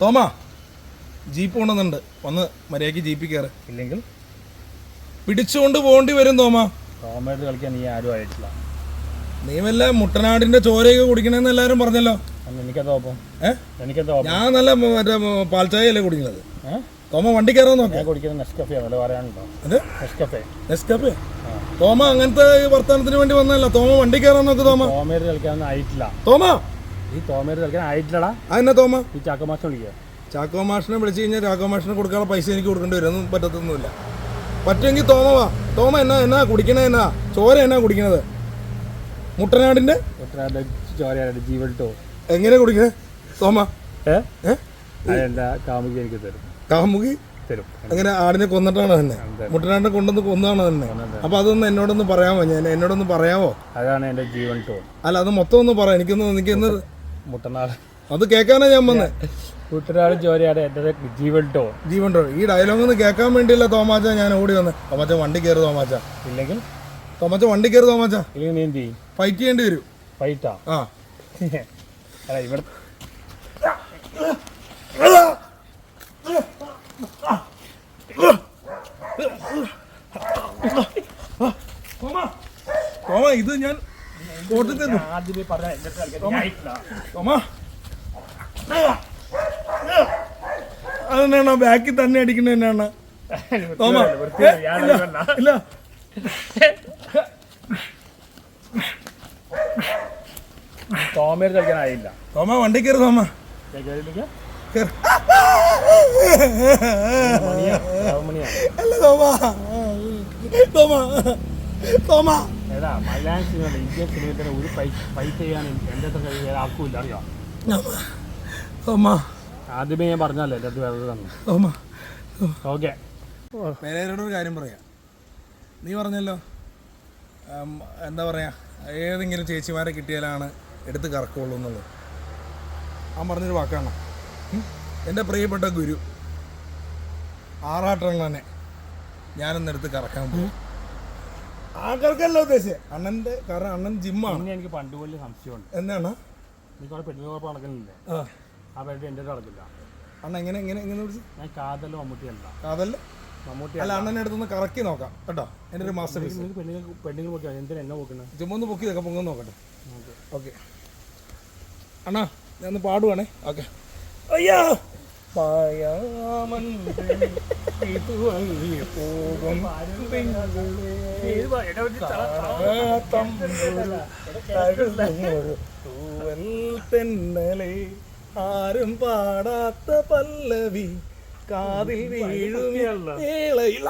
Thoma jeep കൊണ്ടുവന്നുണ്ട് വന്ന് മര്യാദയ്ക്ക് ജീപ്പിൽ കയറ്. ഇല്ലെങ്കിൽ? പിടിച്ചുകൊണ്ട് പോകേണ്ടി വരും തോമ. തോമയുടെ കളിക്കാൻ നീ ആരും ആയിട്ടില്ല. നീ വല്ല മുട്ടനാടിന്റെ ചോരയൊക്കെ കുടിക്കണമെന്ന് എല്ലാവരും പറഞ്ഞല്ലോ. ഞാൻ നല്ല മറ്റേ പാൽച്ചായല്ലേ കുടിക്കുന്നത് തോമ വണ്ടി കയറാൻ നോക്കാം. ഞാൻ കുടിക്കുന്നത് നെസ്കഫേ വല്ല പറയാനുണ്ടോ? അത് നെസ്കഫേ. നെസ്കപ്പേ തോമ അങ്ങനത്തെ വർത്തമാനത്തിന് വേണ്ടി വന്നല്ല തോമ വണ്ടി കയറാൻ നോക്ക് തോമ. തോമ ഈ ആയിട്ടില്ലടാ. അതെന്നാ തോമ? ഈ വിളിക്കുക. ചാക്കോ മാഷിനെ വിളിച്ചു കഴിഞ്ഞാൽ ചാക്കോ മാഷിനെ കൊടുക്കാനുള്ള പൈസ എനിക്ക് കൊടുക്കേണ്ടി വരും. ഒന്നും പറ്റത്തൊന്നുമില്ല. പറ്റുമെങ്കിൽ തോമ വാ. തോമ എന്നാ എന്നാ കുടിക്കണേ എന്നാ? ചോര എന്നാ കുടിക്കണത്? മുട്ടനാടിന്റെ? മുട്ടനാടിന്റെ ടോ എങ്ങനെ കുടിക്കണേ? തോമ. ഏ? കാമുകി എനിക്ക് തരും. കാമുകി? തരും. അങ്ങനെ ആടിനെ കൊന്നിട്ടാണ് തന്നെ? മുട്ടനാടിനെ കൊണ്ടുവന്ന് കൊന്നാണോ തന്നെ? അപ്പൊ അതൊന്ന് എന്നോടൊന്ന് പറയാമോ? ഞാൻ എന്നോടൊന്ന് പറയാമോ? അതാണ് എന്റെ ജീവൻ ടോ അല്ല അത് മൊത്തം ഒന്ന് പറയാം എനിക്കൊന്ന് എനിക്കൊന്ന് മുട്ടനാട്. അത് കേൾക്കാനാ ഞാൻ വന്നേ. കൂട്ടനാട് ജോലിയാണ് എന്റെ ജീവൻ ടോ ജീവൻ റോ ഈ ഡയലോഗ് ഒന്ന് കേൾക്കാൻ വേണ്ടിയില്ല തോമാച്ച ഞാൻ ഓടി വന്ന്. തോമാച്ച വണ്ടി കയറി തോമാച്ച. ഇല്ലെങ്കിൽ? തോമാച്ച വണ്ടി കയറി തോമാച്ച. ഇല്ലെങ്കിൽ നീ എന്ത് ചെയ്യും? ഫൈറ്റ് ചെയ്യേണ്ടി വരും. ഫൈറ്റാ ആ? അല്ല ഇവിടെ തോമ ഇത് ഞാൻ കോട്ടിൽ ആദ്യമേ പറഞ്ഞ. തോമ. അതെന്നാണ്? ബാക്കിൽ തന്നെ അടിക്കുന്നത് തന്നെയാണ് തോമ. ഇല്ല. കളിക്കാൻ ആയില്ല തോമ വണ്ടി കയറി തോമ. അല്ല തോമ. തോമ. തോമ. ഏതാ മലയാളം സിനിമ ഇന്ത്യൻ സിനിമത്തിന് ഒരു പൈസ പൈസ ചെയ്യാൻ എന്റെ അടുത്ത് കഴിവ് വേറെ ആർക്കും ഇല്ല അറിയാം ആദ്യമേ ഞാൻ പറഞ്ഞല്ലേ എന്റെ അടുത്ത് വേറെ തന്നു ഓക്കെ. പേരേരോട് ഒരു കാര്യം പറയാം. നീ പറഞ്ഞല്ലോ എന്താ പറയാ ഏതെങ്കിലും ചേച്ചിമാരെ കിട്ടിയാലാണ് എടുത്ത് കറക്കുള്ളൂ എന്നുള്ളത്. ആ പറഞ്ഞൊരു വാക്കാണ്. എന്റെ പ്രിയപ്പെട്ട ഗുരു ആറാട്ടങ്ങളെ തന്നെ ഞാനൊന്നെടുത്ത് കറക്കാൻ പോകും ആ കറക്കല്ല ഉദ്ദേശിച്ചത് അണ്ണന്റെ കാരണം അണ്ണൻ ജിമ്മാണ്. പിന്നെ എനിക്ക് പണ്ട് പോലെ സംശയമുണ്ട്. എന്താണ്? നീ കുറെ പെണ്ണുകുഴപ്പം നടക്കുന്നില്ലേ. ആ. ആ പെണ്ണ് എന്റെ നടക്കില്ല. അണ്ണ എങ്ങനെ എങ്ങനെ എങ്ങനെ വിളിച്ച്? ഞാൻ മമ്മൂട്ടി മമ്മൂട്ടിയല്ല. അതല്ല മമ്മൂട്ടി അല്ല അണ്ണനെ അടുത്തൊന്ന് കറക്കി നോക്കാം കേട്ടോ. എന്റെ ഒരു മാസ്റ്റർ പീസ്. നിങ്ങൾക്ക് പെണ്ണുങ്ങൾ പെണ്ണുങ്ങൾ നോക്കിയാൽ എന്തിനാ എന്നെ പൊക്കണേ ചുമ്മാ ഒന്ന് പൊക്കി നോക്കാം പൊങ്ങുന്ന നോക്കട്ടെ. ഓക്കെ. അണ്ണാ ഞാൻ ഒന്ന് പാടുവാണേ. ഓക്കെ. അയ്യാ! ഇതുവഴി പോകും. തൂവൽ തെന്നലെ. ആരും പാടാത്ത പല്ലവി കാതിൽ വീഴും വേളയിൽ